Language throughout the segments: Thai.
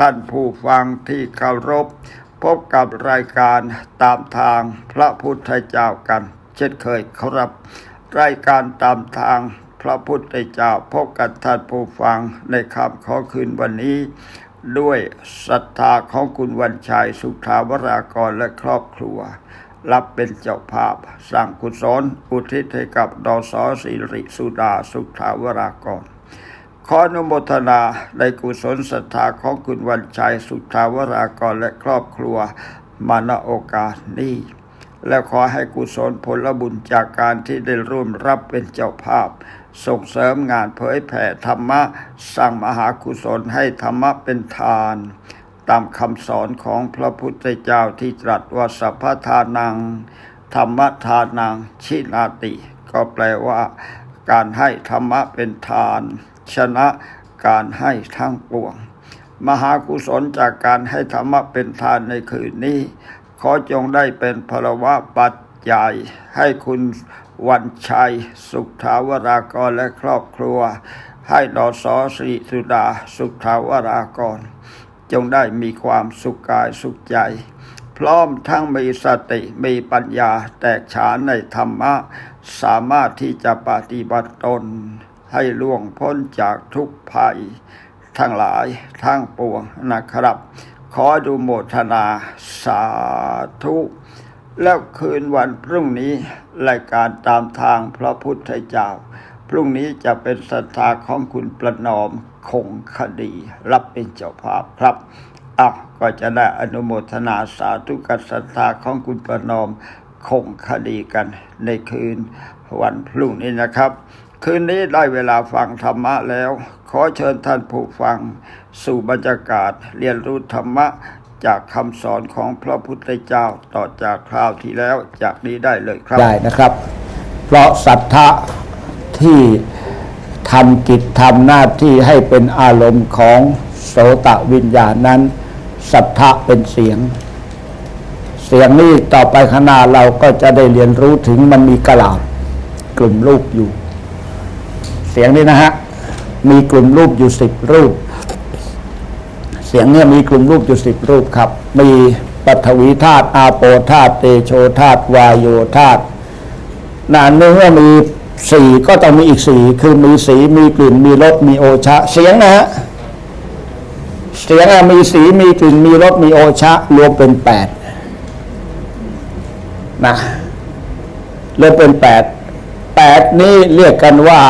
ท่านผู้ฟังที่เคารพ พบกับรายการตามทางพระพุทธเจ้ากัน เช่นเคยครับ รายการตามทางพระพุทธเจ้าพบกับท่านผู้ฟังในคำขอคืนวันนี้ ด้วยศรัทธาของคุณวันชัยสุขาวรากรและครอบครัว รับเป็นเจ้าภาพสร้างกุศลอุทิศให้กับดอสอสิริสุดาสุขาวรากร ขออนุโมทนาในกุศลศรัทธาของคุณวันชัยสุทธาวรากรและครอบครัวมาณโอกาสนี้ และขอให้กุศลผลบุญจากการที่ได้ร่วมรับเป็นเจ้าภาพ ส่งเสริมงานเผยแผ่ธรรมะสร้างมหากุศลให้ธรรมะเป็นทาน ตามคำสอนของพระพุทธเจ้าที่ตรัสว่าสัพพทานัง ธรรมทานังชินาติ ก็แปลว่า การให้ธรรมะเป็นทาน ชนะการให้ทั้งปวง มหากุศลจากการให้ธรรมะเป็นทานในคืนนี้ ขอจงได้เป็นพลวะปัจจัยให้คุณวันชัย สุขถาวรากรและครอบครัว ให้ดอสอสรีสุดา สุขถาวรากร จงได้มีความสุขกายสุขใจ พร้อมทั้งมีสติมีปัญญาแตกฉานในธรรมะ สามารถที่จะปฏิบัติตน ให้ล่วงพ้นจากทุกภัย ทั้งหลายทั้งปวงนะครับ ขอดูโมทนาสาธุ แล้วคืนวันพรุ่งนี้รายการตามทางพระพุทธเจ้า พรุ่งนี้จะเป็นศรัทธาของคุณประนอมคงคดี รับเป็นเจ้าภาพครับอ้าวก็จะได้อนุโมทนาสาธุกับศรัทธาของคุณประนอมคงคดีกันในคืน วันพรุ่งนี้นะครับ คืนนี้ได้เวลาฟังธรรมะแล้ว ขอเชิญท่านผู้ฟัง สู่บรรยากาศเรียนรู้ธรรมะจากคำสอนของพระพุทธเจ้าต่อจากคราวที่แล้วจากนี้ได้เลยครับได้นะครับ เพราะศรัทธะที่ทำกิจทำหน้าที่ให้เป็นอารมณ์ของโสตะวิญญาณนั้นศรัทธะเป็นเสียง เสียงนี้ต่อไปข้างหน้าเราก็จะได้เรียนรู้ถึงมันมีกระลาบ กลุ่มรูปอยู่ เสียงนี้นะฮะมีกลุ่มรูปอยู่สิบรูป เสียงเนี่ยมีกลุ่มรูปอยู่สิบรูปครับ มีปฐวีธาตุอาโปธาตุเตโชธาตุวายโยธาตุนานเมื่อมีสี่ก็ต้องมีอีกสี่คือมีสีมีกลิ่นมีรสมีโอชะ เสียงนะฮะเสียงอะมีสีมีกลิ่นมีรสมีโอชะ รวมเป็นแปดนะรวมเป็นแปด แปดนี้เรียกกันว่า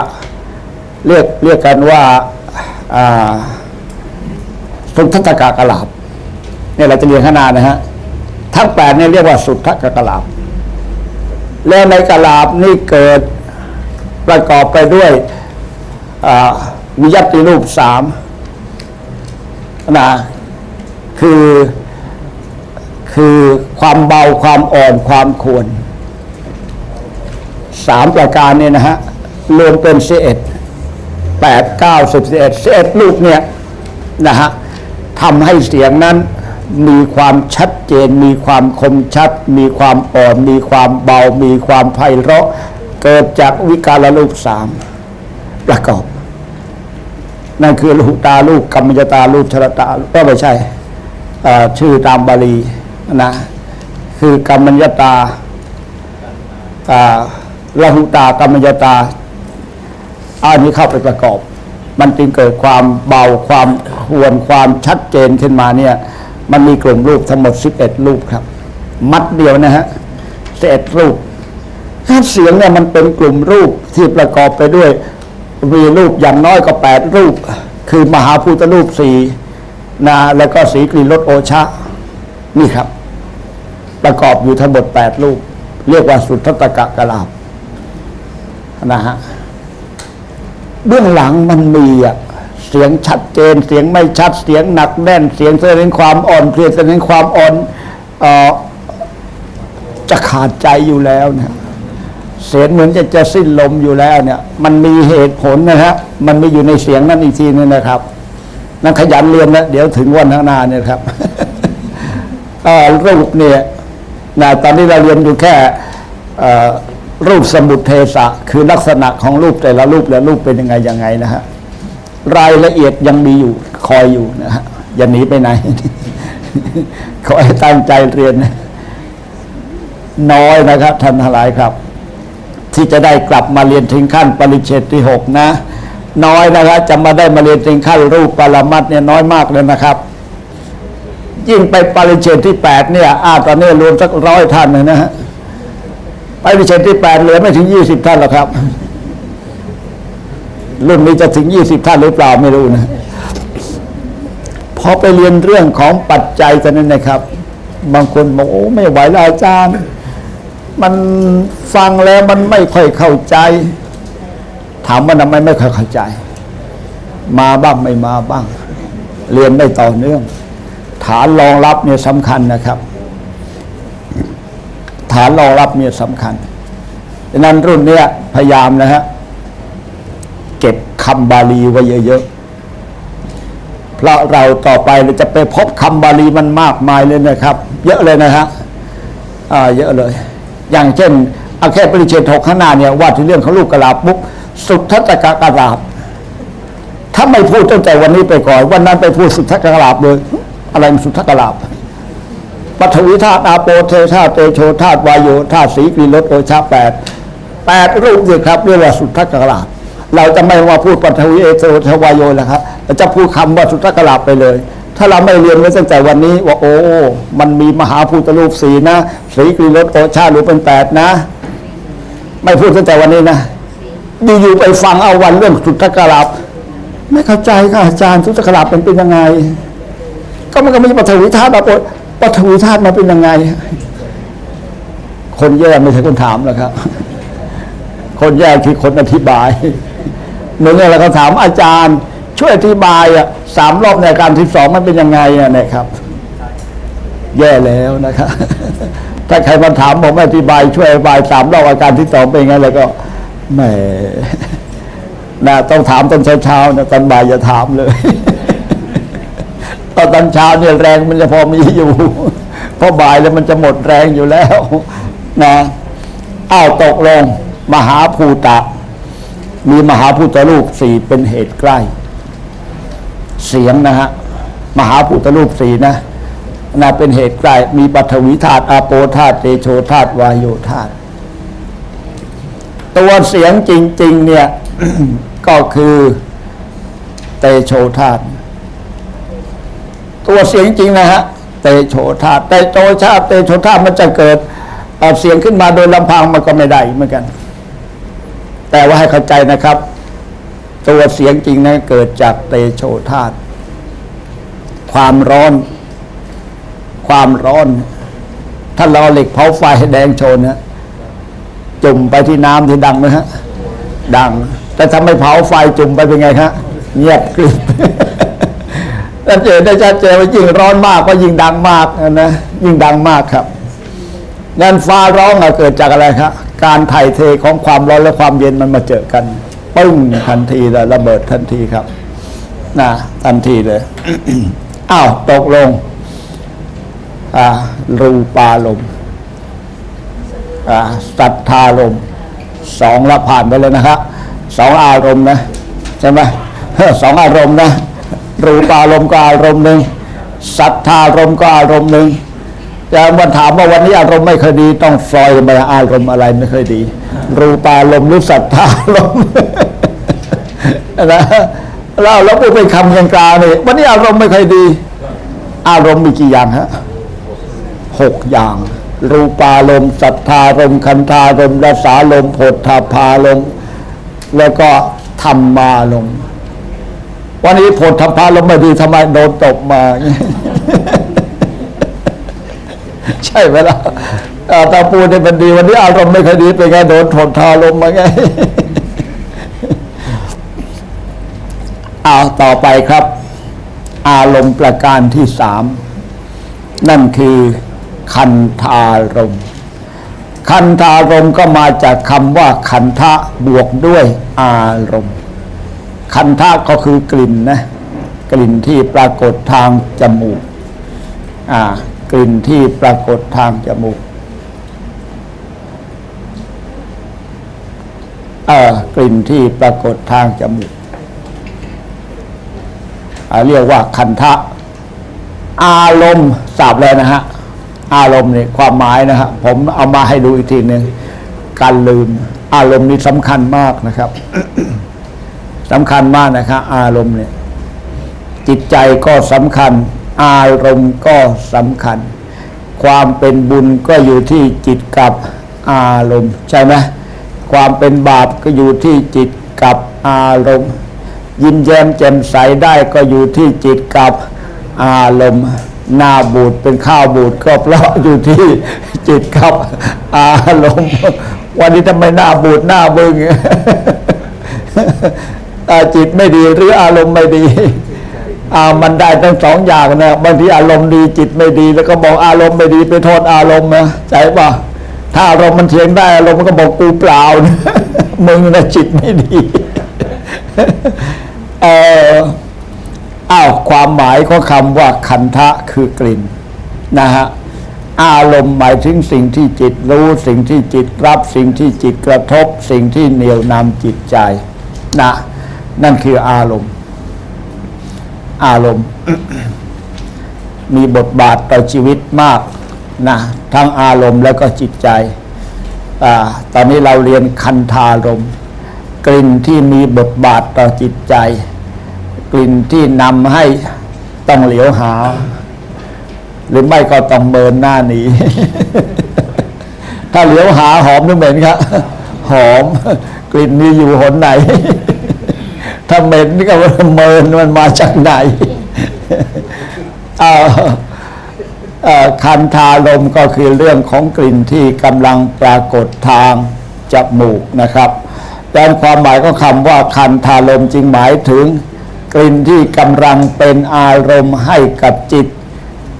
เรียกเรียกกันว่าสุทธกะกลาบเนี่ยเราจะเรียนขนาดนะฮะทั้งแปดเนี่ยเรียกว่าสุทธกะกลาบแล้วในกลาบนี่เกิดประกอบไปด้วยอ่าวิยัติรูปสามนะคือคือความเบาความอ่อนความควร สามประการเนี่ยนะฮะรวมเป็นสิเอ็ดแปดเก้าสิบสิบเอ็ดสิบเอ็ดรูปเนี่ยนะฮะทำให้เสียงนั้นมีความชัดเจน มีความคมชัด มีความอ่อน มีความเบา มีความไพเราะ เกิดจากวิการรูปสามประกอบ นั่นคือลูกตาลูกกรรมยตาลูกชรตาก็ไม่ใช่ชื่อตามบาลีนะคือกรรมยตาอ่า ละหุตากรรมยตาอันนี้เข้าไปประกอบ มันจึงเกิดความเบาความควรความชัดเจนขึ้นมาเนี่ย มันมีกลุ่มรูปทั้งหมด 11 รูปครับ มัดเดียวนะฮะ11รูปถ้าเสียงเนี่ยมันเป็นกลุ่มรูปที่ประกอบไปด้วยมีรูปอย่างน้อยก็8รูป คือมหาพุทธรูปสี่นะแล้วก็สีกรีรถโอชะ นี่ครับ ประกอบอยู่ทั้งหมด8รูป เรียกว่าสุทธตกะกะลาบ นะฮะเบื้องหลังมันมีอะเสียงชัดเจนเสียงไม่ชัดเสียงหนักแน่นเสียงแสดงความอ่อนเพลียแสดงความอ่อนเออจะขาดใจอยู่แล้วเนี่ยเสียงเหมือนจะจะสิ้นลมอยู่แล้วเนี่ย มันมีเหตุผลนะฮะมันมีอยู่ในเสียงนั้นอีกทีนึงนะครับนั่นขยันเรียนนะเดี๋ยวถึงวันข้างหน้าเนี่ยครับอ่อรูปเนี่ยนะตอนนี้เราเรียนอยู่แค่อ่อ รูปสมุทเทสะคือลักษณะของรูปแต่ละรูปและรูปเป็นยังไงยังไงนะฮะรายละเอียดยังมีอยู่คอยอยู่นะฮะอย่าหนีไปไหน ขอให้ตั้งใจเรียน น้อยนะครับท่านทั้งหลายครับ ที่จะได้กลับมาเรียนถึงขั้นปริเชตที่หกนะ น้อยนะครับจะมาได้มาเรียนถึงขั้นรูปปรมัตเนี่ยน้อยมากเลยนะครับ ยิ่งไปปริเชตที่แปดเนี่ยอาตอนนี้รวมสักร้อยท่านเลยนะฮะ ไปริเชตที่แปดเหลือไม่ถึงยี่สิบท่านหรอกครับ รุ่นนี้จะถึงยี่สิบท่านหรือเปล่าไม่รู้นะพอไปเรียนเรื่องของปัจจัยกันนั้นนะครับ บางคนบอกโอ้ไม่ไหวแล้วอาจารย์ มันฟังแล้วมันไม่ค่อยเข้าใจ ถามว่าทำไมไม่ค่อยเข้าใจ มาบ้างไม่มาบ้าง เรียนไม่ต่อเนื่อง ฐานรองรับเนี่ยสำคัญนะครับ ฐานรองรับเนี่ยสำคัญดังนั้นรุ่นเนี้ยพยายามนะฮะ เก็บคำบาลีไว้เยอะๆเพราะเราต่อไปเราจะไปพบคำบาลีมันมากมายเลยนะครับ เยอะเลยนะฮะอ่าเยอะเลย อย่างเช่นเอาแค่ปริเชตหกข้างหน้าเนี่ยว่าที่เรื่องของลูกกระลาปุ๊บสุทธัตตกะกระลาบถ้าไม่พูดตั้งแต่วันนี้ไปก่อน วันนั้นไปพูดสุทธกะกระลาบเลย อะไรมันสุทธกะกระลาบ ปฐวีธาตุอาโปเทธาตุเตโชธาตุวายโยธาตุสีกรีรสโอชาแปดแปดรูปเลยครับเรียกว่าสุทธัตตกราบเราจะไม่ว่าพูดปฐวีเอโชทวายโยนะครับเราจะพูดคำว่าสุทธัตตกราบไปเลย ถ้าเราไม่เรียนไว้ตั้งแต่วันนี้ว่าโอ้ มันมีมหาภูตรูปสีนะสีกรีรสโอชาหรือเป็นแปดนะ ไม่พูดตั้งแต่วันนี้นะอยู่ๆไปฟังเอาวันเรื่องสุทธกราบไม่เข้าใจค่ะอาจารย์สุทธกราบเป็นเป็นยังไง ก็มันก็ไม่ปฐวีธาตุอาโป ปฐวีธาตุมาเป็นยังไง คนแย่ไม่ใช่คนถามหรอกครับ คนแย่คือคนอธิบายเหมือนกับเราถามอาจารย์ ช่วยอธิบายอะสามรอบในการที่สองมันเป็นยังไงอะนะครับ แย่แล้วนะครับถ้าใครมาถามผมอธิบาย ช่วยอธิบายสามรอบอาการที่สองเป็นไงแล้วก็แหมนะต้องถามตอนเช้าๆนะตอนบ่ายอย่าถามเลย ตอนตอนเช้าเนี่ยแรงมันจะพอมีอยู่เพราะบ่ายแล้วมันจะหมดแรงอยู่แล้วนะอ้าวตกลง มหาภูตะ มีมหาภูตรูปสี่เป็นเหตุใกล้ เสียงนะฮะมหาภูตรูปสี่นะนะเป็นเหตุใกล้มีปฐวีธาตุอาโปธาตุเตโชธาตุวายโยธาตุตัวเสียงจริง ๆ เนี่ย ก็คือเตโชธาตุ ตัวเสียงจริงนะฮะเตโชธาตุแต่โตชาเตโชธามันจะเกิดเสียงขึ้นมาโดยลำพังมันก็ไม่ได้เหมือนกัน แต่ว่าให้เข้าใจนะครับ ตัวเสียงจริงนั้นเกิดจากเตโชธาความร้อน ความร้อน ถ้าเราเอเหล็กเผาไฟให้แดงโชนนะจุ่มไปที่น้ำที่ดังไหมฮะ ดัง แต่ถ้าไม่เผาไฟจุ่มไปเป็นไงฮะเงียบกริบ นั่นเจนได้ชัดเจนว่ายิ่งร้อนมากก็ยิ่งดังมากนะยิ่งดังมากครับงั้นฟ้าร้องอะเกิดจากอะไรครับการถ่ายเทของความร้อนและความเย็นมันมาเจอกันปึ้งทันทีเลยระเบิดทันทีครับนะทันทีเลยอ้าวตกลงอ่ารูปารมอ่าสัทธารมสองละผ่านไปเลยนะครับสองอารมณ์นะใช่ไหมสองอารมณ์นะ รูปารมณ์ก็อารมณ์หนึ่งสัทธารมณ์ก็อารมณ์หนึ่งจะมาถามว่าวันนี้อารมณ์ไม่เคยดีต้องฟลอยไปอารมณ์อะไรไม่เคยดี รูปารมณ์หรือสัทธารมณ์นะเราเราพูดเป็นคำกลางๆนี่วันนี้อารมณ์ไม่ค่อยดี อารมณ์มีกี่อย่างฮะหกอย่าง รูปารมณ์สัทธารมณ์คันธารมณ์รสารมณ์ผฏฐาพารมณ์แล้วก็ธรรมารมณ์ วันนี้ผฏฐาพารมไม่ดีทำไมโดนตบมาใช่ไหมล่ะอาตาปูเนี่ยมันดีวันนี้อารมณ์ไม่ค่อยดีเป็นไงโดนโผฏฐารมมาไงเอาต่อไปครับ อารมณ์ประการที่สามนั่นคือคันธารมคันธารมก็มาจากคำว่าคันทะบวกด้วยอารมณ์ คันทะก็คือกลิ่นนะกลิ่นที่ปรากฏทางจมูกอ่ากลิ่นที่ปรากฏทางจมูกเออกลิ่นที่ปรากฏทางจมูกอ่าเรียกว่าคันทะ อารมณ์ทราบแล้วนะฮะ อารมณ์เนี่ยความหมายนะฮะผมเอามาให้ดูอีกทีหนึ่งการลืม อารมณ์นี่สำคัญมากนะครับ สำคัญมากนะครับอารมณ์เนี่ยจิตใจก็สำคัญ อารมณ์ก็สำคัญ ความเป็นบุญก็อยู่ที่จิตกับอารมณ์ใช่ไหมความเป็นบาปก็อยู่ที่จิตกับอารมณ์ ยินแย้มแจ่มใสได้ก็อยู่ที่จิตกับอารมณ์หน้าบูดเป็นข้าวบูดก็เพราะอยู่ที่จิตกับอารมณ์ วันนี้ทำไมหน้าบูดหน้าบึ้ง จิตไม่ดีหรืออารมณ์ไม่ดีอ่ามันได้ทั้งสองอย่างนะบางทีอารมณ์ดีจิตไม่ดี แล้วก็บอกอารมณ์ไม่ดีไปโทษอารมณ์นะใจป่ะถ้าอารมณ์มันเทียงได้อารมณ์มันก็บอกกูเปล่านะมึงนะจิตไม่ดีเอออ้าวความหมายของคำว่าคันทะคือกลิ่นนะฮะอารมณ์หมายถึงสิ่งที่จิตรู้สิ่งที่จิตรับ สิ่งที่จิตกระทบ สิ่งที่เหนี่ยวนำจิตใจนะ นั่นคืออารมณ์ อารมณ์ มีบทบาทต่อชีวิตมากนะทั้งอารมณ์แล้วก็จิตใจอตอนนี้เราเรียนคันธารมณ์กลิ่นที่มีบทบาทต่อจิตใจ กลิ่นที่นำให้ต้องเหลียวหา หรือไม่ก็ต้องเมินหน้าหนีถ้าเหลียวหาหอมหรือเหม็นครับหอมกลิ่นนี้อยู่หนไหน เม็นนี่ก็เมินมันมาจากไหนอ่อเอ่อคันธารมก็คือเรื่องของกลิ่นที่กำลังปรากฏทางจมูกนะครับแต่ความหมายของคำว่าคันธารมจึงหมายถึง กลิ่นที่กำลังเป็นอารมณ์ให้กับจิต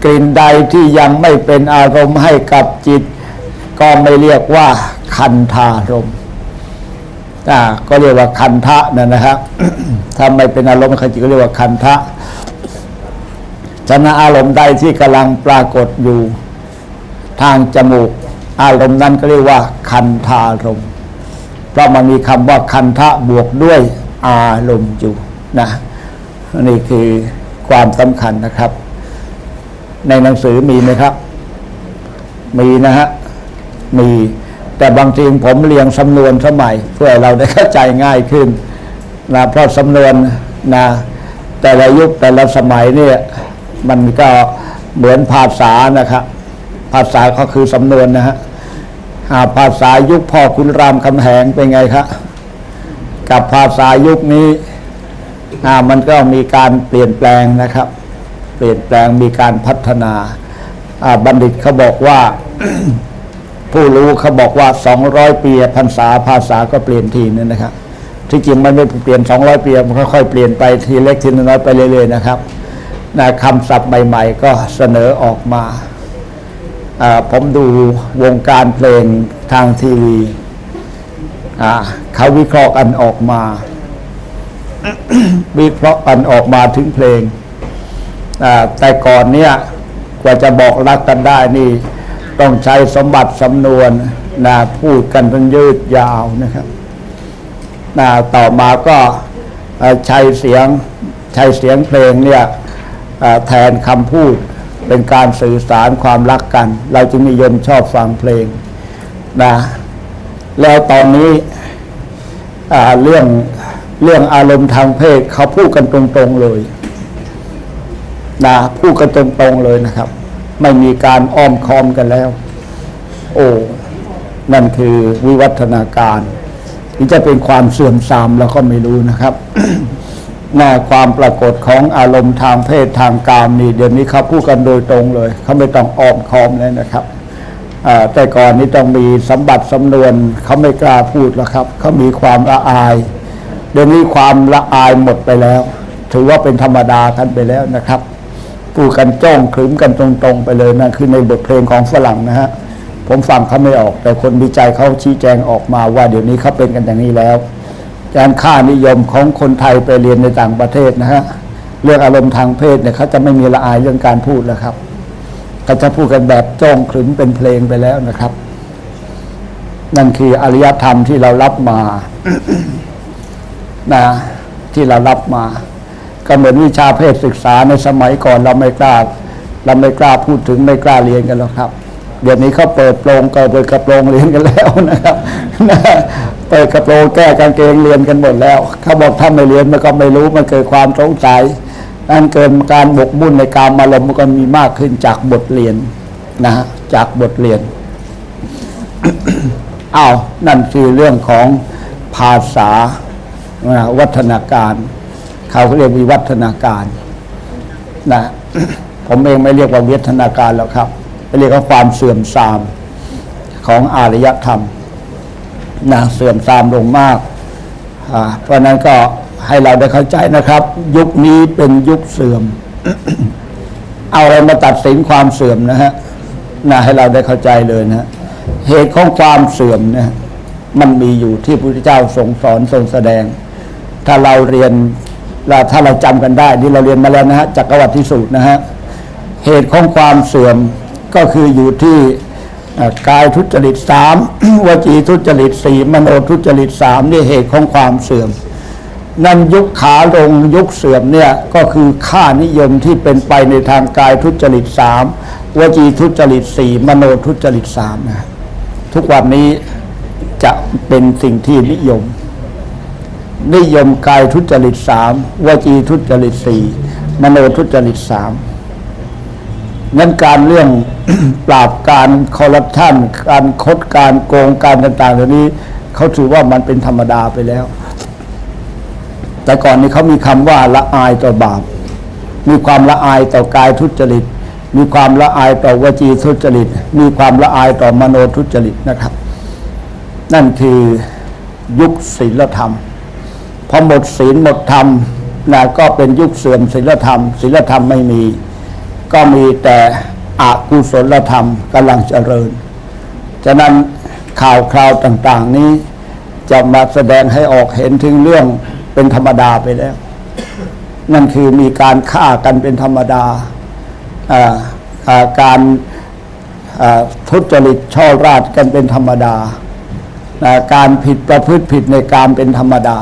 กลิ่นใดที่ยังไม่เป็นอารมณ์ให้กับจิต ก็ไม่เรียกว่าคันธารมณ์ ก็เรียกว่าคันทะนั่นนะครับถ้าไม่เป็นอารมณ์ขจิก็เรียกว่าคันทะฉะนั้นอารมณ์ใดที่กำลังปรากฏอยู่ทางจมูก อารมณ์นั้นก็เรียกว่า คันธารมณ์เพราะมันมีคำว่าคันทะบวกด้วยอารมณ์อยู่นะนี่คือความสำคัญนะครับ ในหนังสือมีไหมครับ มีนะฮะมี แต่บางทีผมเรียงสำนวนสมัยเพื่อเราได้เข้าใจง่ายขึ้นนะเพราะสำนวนนะแต่ละยุคแต่ละสมัยเนี่ยมันก็เหมือนภาษานะครับภาษาก็คือสำนวนนะฮะภาษายุคพ่อคุณรามคำแหงเป็นไงครับกับภาษายุคนี้อ่ามันก็มีการเปลี่ยนแปลงนะครับ เปลี่ยนแปลงมีการพัฒนาบัณฑิตเขาบอกว่า ผู้รู้เขาบอกว่า 200 ปีพรรษาภาษาก็เปลี่ยนทีนึงนะครับ ที่จริงมันไม่เปลี่ยน 200 ปีมันค่อยๆเปลี่ยนไปทีเล็กทีน้อยไปเรื่อยๆนะครับนะคำศัพท์ใหม่ ๆ ก็เสนอออกมา ผมดูวงการเพลงทางทีวีเขาวิเคราะห์กันออกมา วิเคราะห์กันออกมาถึงเพลงแต่ก่อนเนี่ยกว่าจะบอกรักกันได้นี่ ต้องใช้สมบัติสำนวนนะพูดกันเป็นยืดยาวนะครับนะต่อมาก็ใช้เสียงใช้เสียงเพลงเนี่ยแทนคำพูดเป็นการสื่อสารความรักกัน เราจึงนิยมชอบฟังเพลงนะแล้วตอนนี้เรื่องเรื่องอารมณ์ทางเพศเขาพูดกันตรงๆเลยนะพูดกันตรงๆเลยนะครับ ไม่มีการอ้อมค้อมกันแล้ว โอ้นั่นคือวิวัฒนาการที่จะเป็นความเสื่อมทรามเราก็ไม่รู้นะครับหน้าความปรากฏของอารมณ์ทางเพศทางกามนี่เดี๋ยวนี้เขาพูดกันโดยตรงเลยเขาไม่ต้องอ้อมค้อมเลยนะครับแต่ก่อนนี้ต้องมีสมบัติสำนวนเขาไม่กล้าพูดแล้วครับเขามีความละอาย เดี๋ยวนี้ความละอายหมดไปแล้ว ถือว่าเป็นธรรมดากันไปแล้วนะครับ พูดกันจ้องขรึมกันตรงๆไปเลยนะคือในบทเพลงของฝรั่งนะฮะผมฟังเขาไม่ออก แต่คนวิจัยเขาชี้แจงออกมาว่าเดี๋ยวนี้เขาเป็นกันอย่างนี้แล้วการค่านิยมของคนไทยไปเรียนในต่างประเทศนะฮะเรื่องอารมณ์ทางเพศเนี่ยเขาจะไม่มีละอายเรื่องการพูดแล้วครับเขาจะพูดกันแบบจ้องขรึมเป็นเพลงไปแล้วนะครับ นั่นคืออริยธรรมที่เรารับมานะที่เรารับมา ก็เหมือนวิชาเพศศึกษาในสมัยก่อนเราไม่กล้า เราไม่กล้าพูดถึงไม่กล้าเรียนกันหรอกครับ เดี๋ยวนี้เขาเปิดโปรงก็เปิดกระโปรงเรียนกันแล้วนะครับเปิดกระโปรงแก้กางเกงเรียนกันหมดแล้วเขาบอกถ้าไม่เรียนมันก็ไม่รู้มันเกิดความสงสัยนั่นเกิดการบกมุ่นในการมาลมมันก็มีมากขึ้นจากบทเรียนนะฮะจากบทเรียนอ้าวนั่นคือเรื่องของภาษาวัฒนาการ เขาเรียกวิวัฒนาการนะผมเองไม่เรียกว่าวิวัฒนาการแล้วครับเรียกว่าความเสื่อมทรามของอารยธรรมนะเสื่อมทรามลงมาก เพราะนั้นก็ให้เราได้เข้าใจนะครับ ยุคนี้เป็นยุคเสื่อม เอาอะไรมาตัดสินความเสื่อมนะฮะนะให้เราได้เข้าใจเลยนะเหตุของความเสื่อมนี่ยมันมีอยู่ที่พระพุทธเจ้าทรงสอนทรงแสดง ถ้าเราเรียน เราถ้าเราจำกันได้นี่เราเรียนมาแล้วนะฮะจักรวรรดิสูตรนะฮะเหตุของความเสื่อมก็คืออยู่ที่กายทุจริตสามวจีทุจริตสี่มโนทุจริตสามนี่เหตุของความเสื่อม นั่นยุคขาลงยุคเสื่อมเนี่ยก็คือค่านิยมที่เป็นไปในทางกายทุจริตสามวจีทุจริตสี่มโนทุจริตสามนะทุกวันนี้จะเป็นสิ่งที่นิยม นิยมกายทุจริตสามวจีทุจริตสี่มโนทุจริตสามงั้นการเรื่องปราบการคอร์รัปชันการคดการโกงการต่างๆเหล่านี้เขาถือว่ามันเป็นธรรมดาไปแล้ว แต่ก่อนนี้เขามีคำว่าละอายต่อบาป มีความละอายต่อกายทุจริต มีความละอายต่อวจีทุจริต มีความละอายต่อมโนทุจริตนะครับ นั่นคือยุคศีลธรรม พอหมดศีลหมดธรรมนะก็เป็นยุคเสื่อมศีลธรรมศีลธรรมไม่มี ก็มีแต่อกุศลธรรมกำลังเจริญ ฉะนั้นข่าวคราวต่าง ๆ นี้จะมาแสดงให้ออกเห็นถึงเรื่องเป็นธรรมดาไปแล้ว นั่นคือมีการฆ่ากันเป็นธรรมดา การทุจริตช่อราดกันเป็นธรรมดา การผิดประพฤติผิดในการเป็นธรรมดา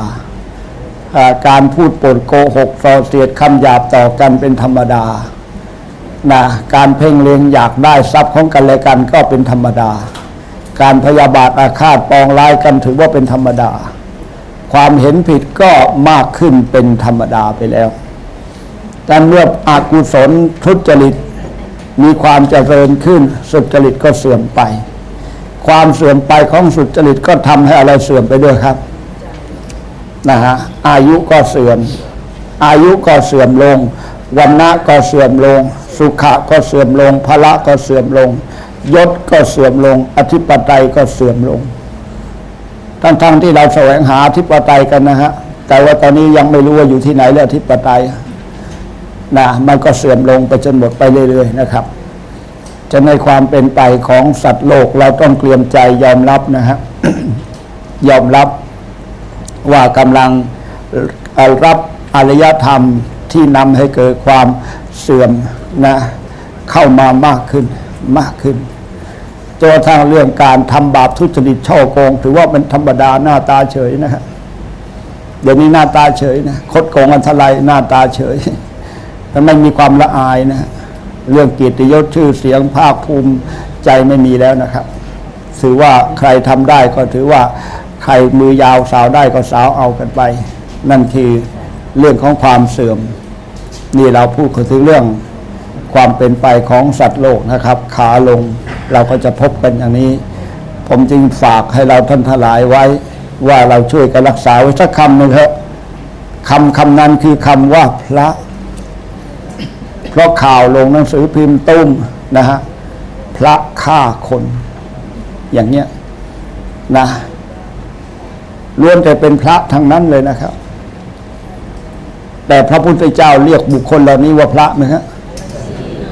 การพูดปดโกหกส่อเสียดคำหยาบต่อกันเป็นธรรมดานะการเพ่งเล็งอยากได้ทรัพย์ของกันและกันก็เป็นธรรมดา การพยาบาทอาฆาตปองร้ายกันถือว่าเป็นธรรมดา ความเห็นผิดก็มากขึ้นเป็นธรรมดาไปแล้วแต่เมื่ออากุศลทุจริต มีความเจริญขึ้นสุจริตก็เสื่อมไป ความเสื่อมไปของสุจริตก็ทำให้อะไรเสื่อมไปด้วยครับ นะฮะอายุก็เสื่อม อายุก็เสื่อมลงวันนะก็เสื่อมลง สุขะก็เสื่อมลงพละก็เสื่อมลง ยศก็เสื่อมลง อธิปไตยก็เสื่อมลง ทั้งๆที่เราแสวงหาอธิปไตยกันนะฮะแต่ว่าตอนนี้ยังไม่รู้ว่าอยู่ที่ไหนแล้วอธิปไตยนะมันก็เสื่อมลงไปจนหมดไปเรื่อยๆนะครับจะในความเป็นไปของสัตว์โลกเราต้องเตรียมใจยอมรับนะฮะยอมรับ ว่ากำลังรับอารยธรรมที่นำให้เกิดความเสื่อมนะเข้ามามากขึ้นมากขึ้นตัวทางเรื่องการทำบาปทุจริตช่อโกง ถือว่าเป็นธรรมดาหน้าตาเฉยนะฮะเดี๋ยวนี้หน้าตาเฉยนะคดโกงกันทลายหน้าตาเฉยมันไม่มีความละอายนะฮะเรื่องเกียรติยศชื่อเสียงภาคภูมิใจไม่มีแล้วนะครับถือว่าใครทำได้ก็ถือว่า ใครมือยาวสาวได้ก็สาวเอากันไป นั่นคือเรื่องของความเสื่อม นี่เราพูดถึงเรื่องความเป็นไปของสัตว์โลกนะครับ ขาลงเราก็จะพบกันอย่างนี้ ผมจึงฝากให้เราท่านทลายไว้ ว่าเราช่วยกันรักษาไว้สักคำหนึ่งเถอะคำคำนั้นคือคำว่าพระ เพราะข่าวลงหนังสือพิมพ์ตุ้มนะฮะพระฆ่าคน อย่างเนี้ยนะ ล้วนแต่เป็นพระทั้งนั้นเลยนะครับ แต่พระพุทธเจ้าเรียกบุคคลเหล่านี้ว่าพระไหมฮะ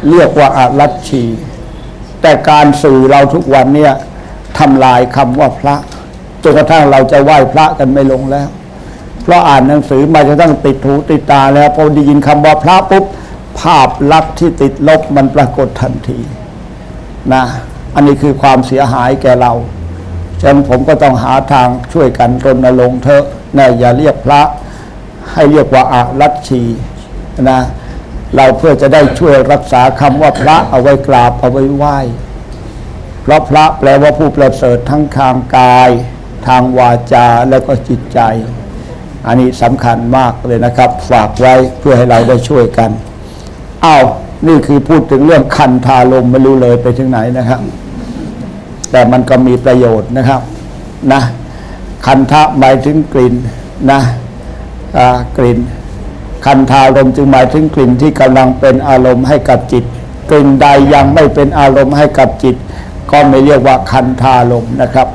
เรียกว่าอารัชชี แต่การสื่อเราทุกวันเนี่ยทำลายคำว่าพระจนกระทั่งเราจะไหว้พระกันไม่ลงแล้ว เพราะอ่านหนังสือมาจะต้องติดหูติดตาแล้วพอได้ยินคำว่าพระปุ๊บภาพลักษณ์ที่ติดลบมันปรากฏทันทีนะอันนี้คือความเสียหายแก่เรา ฉะนั้นผมก็ต้องหาทางช่วยกันรณรงค์เถอะนะอย่าเรียกพระให้เรียกว่าอารัชีนะเราเพื่อจะได้ช่วยรักษาคำว่าพระเอาไว้กราบเอาไว้ไหว้เพราะพระแปลว่าผู้ประเสริฐทั้งทางกาย ทางวาจาแล้วก็จิตใจ อันนี้สำคัญมากเลยนะครับ ฝากไว้เพื่อให้เราได้ช่วยกันอ้าวนี่คือพูดถึงเรื่องคันธาลมไม่รู้เลยไปถึงไหนนะครับ แต่มันก็มีประโยชน์นะครับนะคันทะหมายถึงกลิ่นนะกลิ่น คันธารมจึงหมายถึงกลิ่นที่กำลังเป็นอารมณ์ให้กับจิต กลิ่นใดยังไม่เป็นอารมณ์ให้กับจิต ก็ไม่เรียกว่าคันธารมนะครับ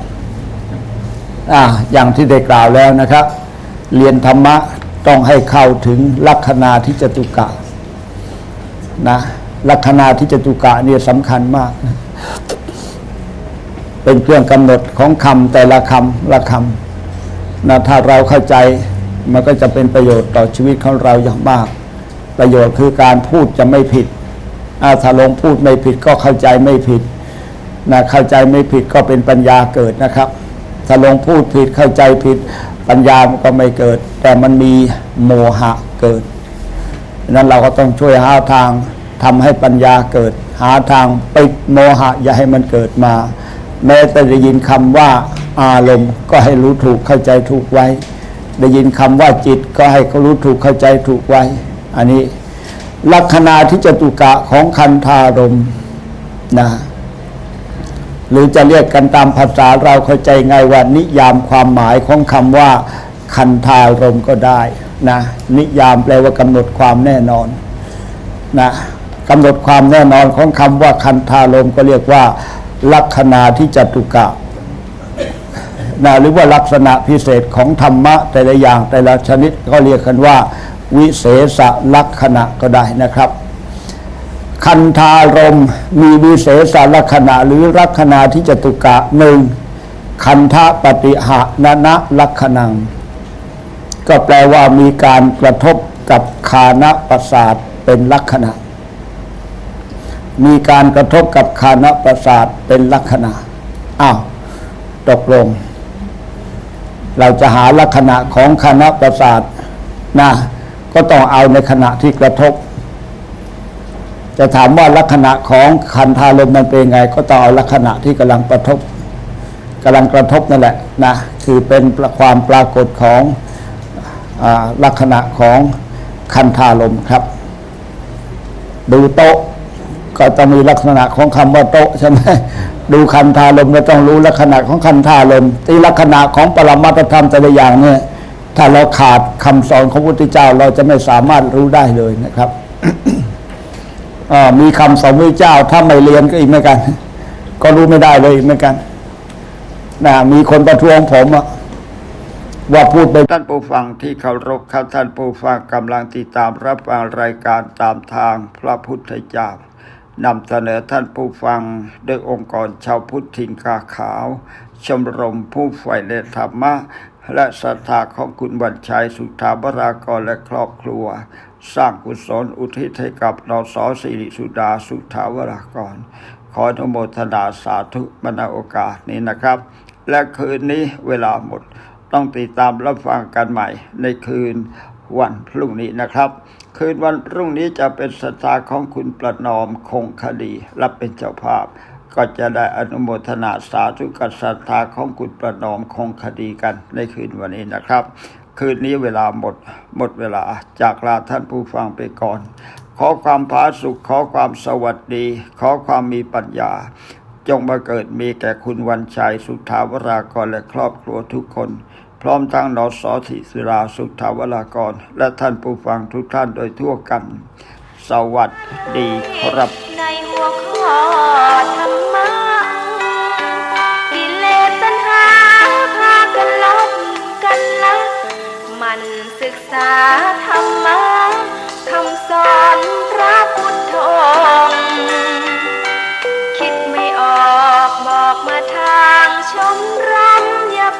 อ่าอย่างที่ได้กล่าวแล้วนะครับ เรียนธรรมะต้องให้เข้าถึงลัคนาที่จตุกะนะลัคนาที่จตุกะเนี่ยสำคัญมากนะ เป็นเครื่องกำหนดของคำแต่ละคำละคำนะถ้าเราเข้าใจมันก็จะเป็นประโยชน์ต่อชีวิตของเราอย่างมาก ประโยชน์คือการพูดจะไม่ผิดอาถ้าลงพูดไม่ผิดก็เข้าใจไม่ผิดนะเข้าใจไม่ผิดก็เป็นปัญญาเกิดนะครับถ้าลงพูดผิดเข้าใจผิดปัญญามันก็ไม่เกิด แต่มันมีโมหะเกิดนั้นเราก็ต้องช่วยหาทางทำให้ปัญญาเกิด หาทางปิดโมหะอย่าให้มันเกิดมา แม้แต่ได้ยินคำว่าอารมณ์ก็ให้รู้ถูกเข้าใจถูกไว้ ได้ยินคำว่าจิตก็ให้เขารู้ถูกเข้าใจถูกไว้ อันนี้ลัคนาที่จตุกะของคันธารมนะหรือจะเรียกกันตามภาษาเราเข้าใจไงว่านิยามความหมายของคำว่าคันธารมก็ได้นะนิยามแปลว่ากำหนดความแน่นอนนะกำหนดความแน่นอนของคำว่าคันธารมก็เรียกว่า ลัคนาที่จตุกะนะหรือว่าลักษณะพิเศษของธรรมะแต่ละอย่างแต่ละชนิดก็เรียกกันว่า วิเศษลักษณะก็ได้นะครับ คันธารมมีวิเศษลักษณะหรือลักษณะที่จตุกะหนึ่งคันธปฏิหะนะนะลักษณัง ก็แปลว่ามีการกระทบกับคานะประสาทเป็นลักษณะ มีการกระทบกับคานะประสาทเป็นลักษณะอ้าวตกลง เราจะหาลักษณะของคานะประสาทนะก็ต้องเอาในขณะที่กระทบ จะถามว่าลักษณะของคันธารมมันเป็นไง ก็ต้องเอาลักษณะที่กำลังกระทบกำลังกระทบนั่นแหละนะคือเป็นความปรากฏของอลักษณะของคันธารมครับ ดูโต๊ะ ก็ต้องมีลักษณะของคำว่าโต๊ะใช่ไหมดูคันธารมณ์ก็ต้องรู้ลักษณะของคันธารมณ์ที่ลักษณะของปรมัตธรรมแต่ละอย่างเนี่ยถ้าเราขาดคำสอนของพระพุทธเจ้าเราจะไม่สามารถรู้ได้เลยนะครับมีคำสอนพระเจ้าถ้าไม่เรียนก็อีกเหมือนกัน ก็รู้ไม่ได้เลยอีกเหมือนกันนะมีคนประท้วงผมอะว่าพูดไปท่านผู้ฟังที่เคารพครับท่านผู้ฟังกำลังติดตามรับฟังรายการตามทางพระพุทธเจ้า นำเสนอท่านผู้ฟังโดยองค์กรชาวพุทธินกาขาว ชมรมผู้ใฝ่ในธรรมะ และศรัทธาของคุณบัญชัยสุธาบรากรและครอบครัว สร้างกุศลอุทิศให้กับนสสิริสุดาสุธาวรากร ขออนุโมทนาสาธุมณโอกาสนี้นะครับ และคืนนี้เวลาหมดต้องติดตามรับฟังกันใหม่ในคืนวันพรุ่งนี้นะครับ คืนวันพรุ่งนี้จะเป็นสถาของคุณประนอมคงคดี รับเป็นเจ้าภาพ ก็จะได้อนุโมทนาสาธุกับศรัทธาของคุณประนอมคงคดีกันในคืนวันนี้นะครับ คืนนี้เวลาหมดหมดเวลาจากลาท่านผู้ฟังไปก่อน ขอความผาสุขขอความสวัสดี ขอความมีปัญญา จงมาเกิดมีแก่คุณวันชัยสุทธาวรากรและครอบครัวทุกคน พร้อมทั้งนสธิศิราสุทธาวรากร และท่านผู้ฟังทุกท่านโดยทั่วกัน สวัสดีครับ ในหัวข้อธรรมะกิเลสตัณหาพากันลบกันละมันศึกษาธรรมะคำสอนพระพุทธองค์คิดไม่ออกบอกมาทางชมรม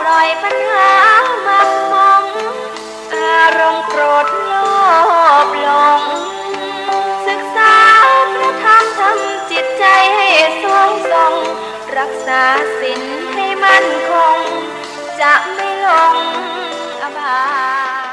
ปล่อยปัญหามักมอง อารมณ์โกรธโลภหลง ศึกษาพระธรรมทำจิตใจให้สวงทรงรักษาศีลให้มั่นคง จะไม่หลงอบาย